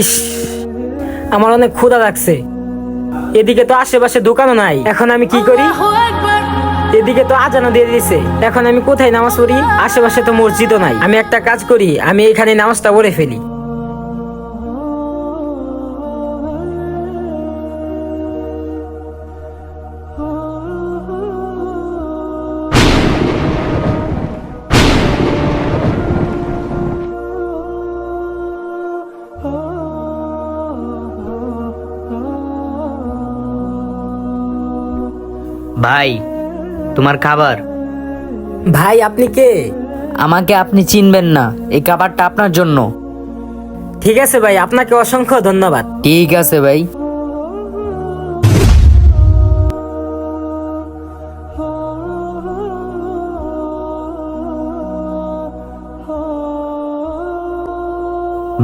ইস, আমার অনেক ক্ষুধা লাগছে। এদিকে তো আশেপাশে দোকানও নাই। এখন আমি কি করি? এদিকে তো আজানো দিয়ে দিছে। এখন আমি কোথায় নামাজ পড়ি? আশেপাশে তো মসজিদও নাই। আমি একটা কাজ করি, আমি এখানে নামাজটা পড়ে ফেলি। ভাই তোমার খাবার। ভাই আপনি কে? আমাকে আপনি চিনবেন না এই খাবারটা আপনার জন্য। ঠিক আছে ভাই আপনাকে অসংখ্য ধন্যবাদ। ঠিক আছে ভাই।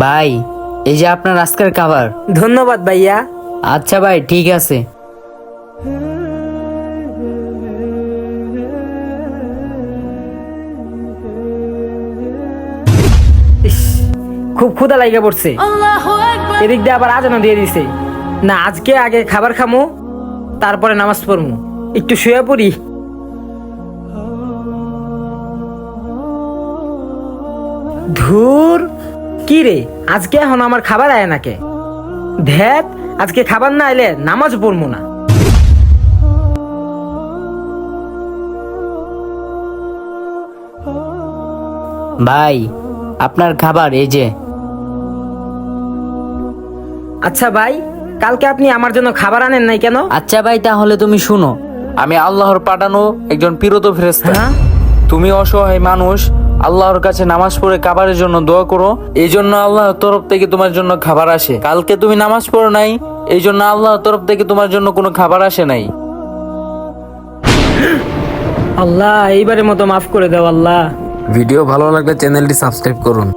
ভাই এই যে আপনার আজকের খাবার। ধন্যবাদ ভাইয়া। আচ্ছা ভাই ঠিক আছে। খুব ক্ষুধা লাগিয়ে পড়ছে। এদিক দিয়ে আবার আজানো দিয়ে দিছে। না আজকে আগে খাবার খামু তারপরে নামাজ পড়মু। একটু শুয়ে পড়ি। ধুর কি রে আজকে এখন আমার খাবার আয় নাকে। ধ্যাত আজকে খাবার না এলে নামাজ পড়মু না। ভাই আপনার খাবার এই যে। আচ্ছা ভাই কালকে আপনি আমার জন্য খাবার আনেন নাই কেন? আচ্ছা ভাই তাহলে তুমি শুনো। আমি আল্লাহর পাঠানো একজন পিরত ফেরেস্তা হ্যাঁ? তুমি অসহায় মানুষ আল্লাহর কাছে নামাজ পড়ে খাবারের জন্য দোয়া করো। এই জন্য আল্লাহর তরফ থেকে তোমার জন্য খাবার আসে। কালকে তুমি নামাজ পড়ো নাই এই জন্য আল্লাহর তরফ থেকে তোমার জন্য কোনো খাবার আসে নাই। আল্লাহ এইবারের মতো মাফ করে দাও আল্লাহ। ভিডিও ভালো লাগলে চ্যানেলটি সাবস্ক্রাইব করুন।